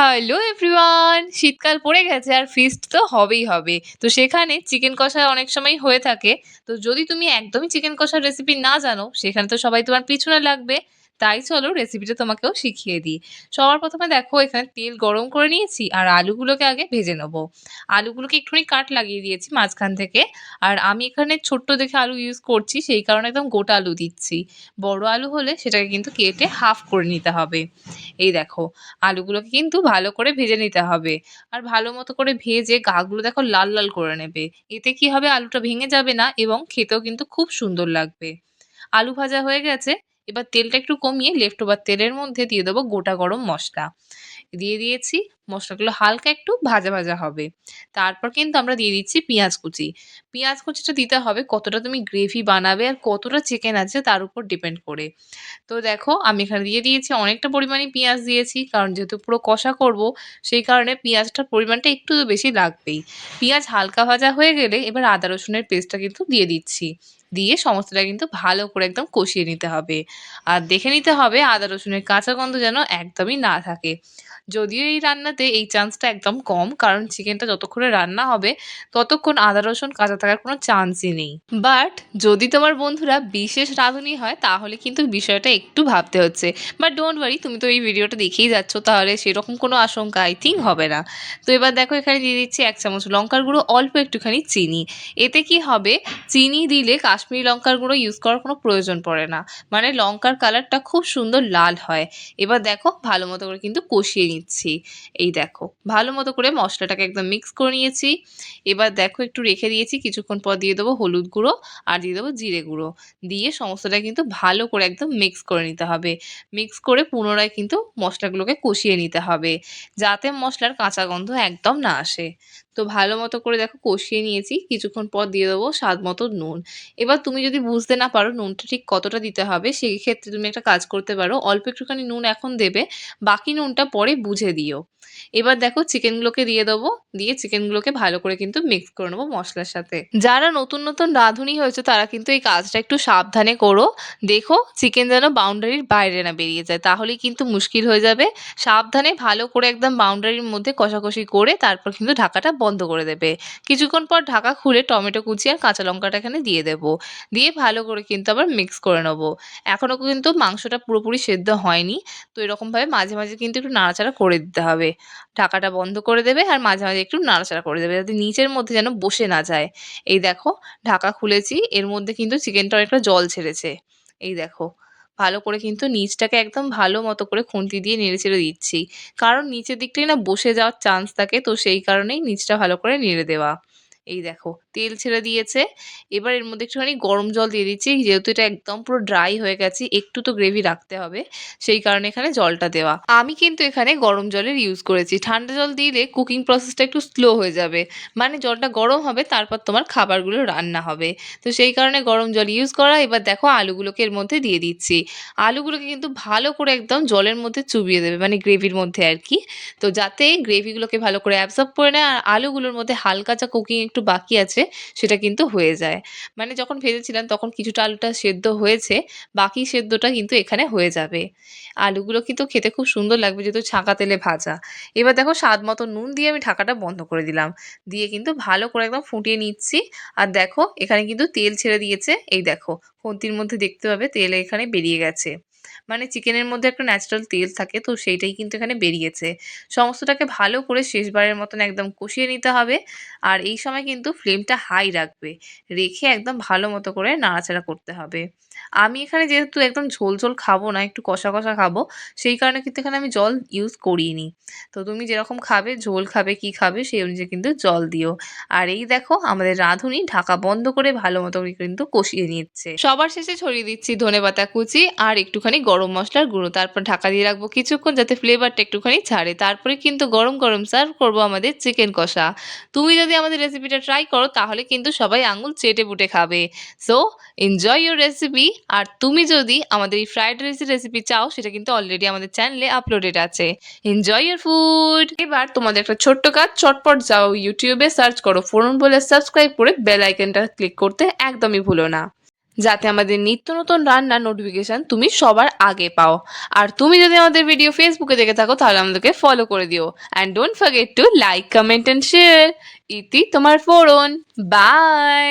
Hello everyone, শীতকাল পড়ে গেছে আর ফিস্ট তো হবেই হবে। তো সেখানে চিকেন কষা অনেক সময় হয়ে থাকে। তো যদি তুমি একদমই চিকেন কষার রেসিপি না জানো, সেখানে তো সবাই তোমার পিছনে লাগবে। তাই চলো রেসিপিটা তোমাকেও শিখিয়ে দিই। সবার প্রথমে দেখো, এখানে তেল গরম করে নিয়েছি আর আলুগুলোকে আগে ভেজে নেব। আলুগুলোকে একটুখানি কাট লাগিয়ে দিয়েছি মাঝখান থেকে আর আমি এখানে ছোট্ট দেখে আলু ইউজ করছি, সেই কারণে একদম গোটা আলু দিচ্ছি। বড় আলু হলে সেটাকে কিন্তু কেটে হাফ করে নিতে হবে। এই দেখো, আলুগুলোকে কিন্তু ভালো করে ভেজে নিতে হবে। আর ভালো মতো করে ভেজে গাগুলো দেখো লাল লাল করে নেবে। এতে কি হবে? আলুটা ভেঙে যাবে না এবং খেতেও কিন্তু খুব সুন্দর লাগবে। আলু ভাজা হয়ে গেছে। এবার তেলটা একটু কমিয়ে লেফট ওভার তেলের মধ্যে দিয়ে দেবো গোটা গরম মশলা। দিয়ে দিয়েছি মশলাগুলো হালকা একটু ভাজা ভাজা হবে। তারপর কিন্তু আমরা দিয়ে দিচ্ছি পেঁয়াজ কুচি। পেঁয়াজ কুচিটা দিতে হবে কতটা তুমি গ্রেভি বানাবে আর কতটা চিকেন আছে তার উপর ডিপেন্ড করে। তো দেখো আমি এখানে দিয়ে দিয়েছি অনেকটা পরিমাণে পেঁয়াজ দিয়েছি, কারণ যেহেতু পুরো কষা করব, সেই কারণে পেঁয়াজটার পরিমাণটা একটু বেশি লাগবেই। পেঁয়াজ হালকা ভাজা হয়ে গেলে এবার আদা রসুনের পেস্টটা কিন্তু দিয়ে দিচ্ছি। দিয়ে সমস্তটা কিন্তু ভালো করে একদম কষিয়ে নিতে হবে। আর দেখে নিতে হবে আদা রসুনের কাঁচা গন্ধ যেন একদমই না থাকে। যদিও এই রান্নাতে এই চান্সটা একদম কম। কারণ চিকেনটা যতক্ষণে রান্না হবে, ততক্ষণ আদা, রসুন কাঁচা থাকার কোনো চান্সই নেই। বাট যদি তোমার বন্ধুরা বিশেষ রাঁধুনি হয়, তাহলে কিন্তু বিষয়টা একটু ভাবতে হচ্ছে। বাট ডোন্ট ওয়ারি তুমি তো এই ভিডিওটা দেখেই যাচ্ছ, তাহলে সেরকম কোনো আশঙ্কা আই থিঙ্ক হবে না। তো এবার দেখো, এখানে দিয়ে দিচ্ছি এক চামচ লঙ্কার গুঁড়ো, অল্প একটুখানি চিনি। এতে কি হবে? চিনি দিলে কাশ্মীরি লঙ্কার গুঁড়ো ইউজ করার কোনো প্রয়োজন পড়ে না। মানে লঙ্কার কালারটা খুব সুন্দর লাল হয়। এবার দেখো, ভালো মতো করে কিন্তু কষিয়ে নিচ্ছি। এই দেখো, ভালো মতো করে মশলাটাকে একদম মিক্স করে নিয়েছি। এবার দেখো একটু রেখে দিয়েছি, কিছুক্ষণ পর দিয়ে দেবো হলুদ গুঁড়ো আর দিয়ে দেবো জিরে গুঁড়ো। দিয়ে সমস্তটা কিন্তু ভালো করে একদম মিক্স করে নিতে হবে। মিক্স করে পুনরায় কিন্তু মশলাগুলোকে কষিয়ে নিতে হবে, যাতে মশলার কাঁচা গন্ধ একদম না আসে। তো ভালো মতো করে দেখো কষিয়ে নিয়েছি। কিছুক্ষণ পর দিয়ে দেবো স্বাদ মতো নুন। এবার তুমি যদি বুঝতে না পারো নুনটা ঠিক কতটা দিতে হবে সেই ক্ষেত্রে তুমি একটা কাজ করতে পারো। অল্প একটুখানি নুন এখন দেবে, বাকি নুনটা পরে বুঝে দিও। এবার দেখো চিকেনগুলোকে দিয়ে দেবো, দিয়ে চিকেনগুলোকে ভালো করে কিন্তু মিক্স করে নেব মশলার সাথে। যারা নতুন নতুন রাঁধুনি হয়েছে, তারা কিন্তু এই কাজটা একটু সাবধানে করো। দেখো চিকেন যেন বাউন্ডারির বাইরে না বেরিয়ে যায়, তাহলেই কিন্তু মুশকিল হয়ে যাবে। সাবধানে ভালো করে একদম বাউন্ডারির মধ্যে কষাকষি করে তারপর কিন্তু ঢাকাটা করে দেবে। কিছুক্ষণ পর ঢাকা খুলে টমেটো কুচি আর কাঁচা লঙ্কাটা এখানে দিয়ে দেবো। দিয়ে ভালো করে কিন্তু আবার মিক্স করে নেব। এখনও কিন্তু মাংসটা পুরোপুরি সেদ্ধ হয়নি, তো এরকমভাবে মাঝে মাঝে কিন্তু একটু নাড়াচাড়া করে দিতে হবে। ঢাকাটা বন্ধ করে দেবে আর মাঝে মাঝে একটু নাড়াচাড়া করে দেবে যাতে নিচের মধ্যে যেন বসে না যায়। এই দেখো, ঢাকা খুলেছি, এর মধ্যে কিন্তু চিকেনটা অনেকটা জল ছেড়েছে। এই দেখো ভালো করে কিন্তু নিচটাকে একদম ভালো মতো করে খুন্তি দিয়ে নেড়ে চেড়ে দিচ্ছি। কারণ নিচের দিকটাই না বসে যাওয়ার চান্স থাকে, তো সেই কারণেই নিচটা ভালো করে নেড়ে দেওয়া। এই দেখো তেল ছেড়ে দিয়েছে। এবার এর মধ্যে একটুখানি গরম জল দিয়ে দিচ্ছি। যেহেতু এটা একদম পুরো ড্রাই হয়ে গেছে, একটু তো গ্রেভি রাখতে হবে। সেই কারণে এখানে জলটা দেওয়া। আমি কিন্তু এখানে গরম জলের ইউজ করেছি। ঠান্ডা জল দিলে কুকিং প্রসেসটা একটু স্লো হয়ে যাবে। মানে জলটা গরম হবে, তারপর তোমার খাবারগুলো রান্না হবে। তো সেই কারণে গরম জল ইউজ করা। এবার দেখো আলুগুলোকে এর মধ্যে দিয়ে দিচ্ছি। আলুগুলোকে কিন্তু ভালো করে একদম জলের মধ্যে চুবিয়ে দেবে মানে গ্রেভির মধ্যে আর কি। তো যাতে গ্রেভিগুলোকে ভালো করে অ্যাবজর্ব করে নেয়। আর আলুগুলোর মধ্যে হালকা যা কুকিং একটু বাকি আছে সেটা কিন্তু হয়ে যায়। মানে যখন ভেজেছিলাম তখন কিছুটা আলুটা সেদ্ধ হয়েছে, বাকি সেদ্ধটা কিন্তু এখানে হয়ে যাবে। আলুগুলো কিন্তু খেতে খুব সুন্দর লাগবে যেহেতু ছাঁকা তেলে ভাজা। এবার দেখো স্বাদ মতো নুন দিয়ে আমি ঢাকাটা বন্ধ করে দিলাম। দিয়ে কিন্তু ভালো করে একদম ফুটিয়ে নিচ্ছি। আর দেখো এখানে কিন্তু তেল ছেড়ে দিয়েছে। এই দেখো, খুন্তির মধ্যে দেখতে পাবে তেল এখানে বেরিয়ে গেছে। মানে চিকেনের মধ্যে একটা ন্যাচারাল তেল থাকে, তো সেইটাই কিন্তু এখানে বেরিয়েছে। সমস্তটাকে ভালো করে শেষবারের মতন একদম কষিয়ে নিতে হবে, আর এই সময় কিন্তু ফ্লেমটা হাই রাখবে। রেখে একদম ভালো মতো করে নাড়াচাড়া করতে হবে। আমি এখানে যেহেতু একদম ঝোল ঝোল খাব না, একটু কষা কষা খাব, সেই কারণে কিন্তু এখানে আমি জল ইউজ করিনি। তো তুমি যেরকম খাবে, ঝোল খাবে, কি খাবে, সেই অনুযায়ী কিন্তু জল দিও। আর এই দেখো, আমাদের রাঁধুনি ঢাকা বন্ধ করে ভালো মতো কিন্তু কষিয়ে নিচ্ছে। সবার শেষে ছড়িয়ে দিচ্ছি ধনেপাতা কুচি আর একটুখানি গরম মশলার গুঁড়ো। তারপর ঢাকা দিয়ে রাখব কিছুক্ষণ যাতে ফ্লেভারটা একটুখানি ছাড়ে। তারপরে কিন্তু গরম গরম সার্ভ করব আমাদের চিকেন কষা। তুমি যদি আমাদের রেসিপিটা ট্রাই করো, তাহলে কিন্তু সবাই আঙুল চেটে বুটে খাবে। সো এনজয় ইউর রেসিপি আর তুমি যদি আমাদের এই ফ্রাইড রাইসের রেসিপি চাও, সেটা কিন্তু অলরেডি আমাদের চ্যানেলে আপলোডেড আছে। এনজয় ইউর ফুড এবার তোমাদের একটা ছোট্ট কাজ, চটপট যাও ইউটিউবে সার্চ করো ফোরন বলে সাবস্ক্রাইব করে বেল আইকনটা ক্লিক করতে একদমই ভুলো না। যাতে আমাদের নিত্য নতুন রান্নার নোটিফিকেশন তুমি সবার আগে পাও। আর তুমি যদি আমাদের ভিডিও ফেসবুকে দেখে থাকো, তাহলে আমাদেরকে ফলো করে দিও। And don't forget to like comment and share ইতি তোমার ফোড়ন বাই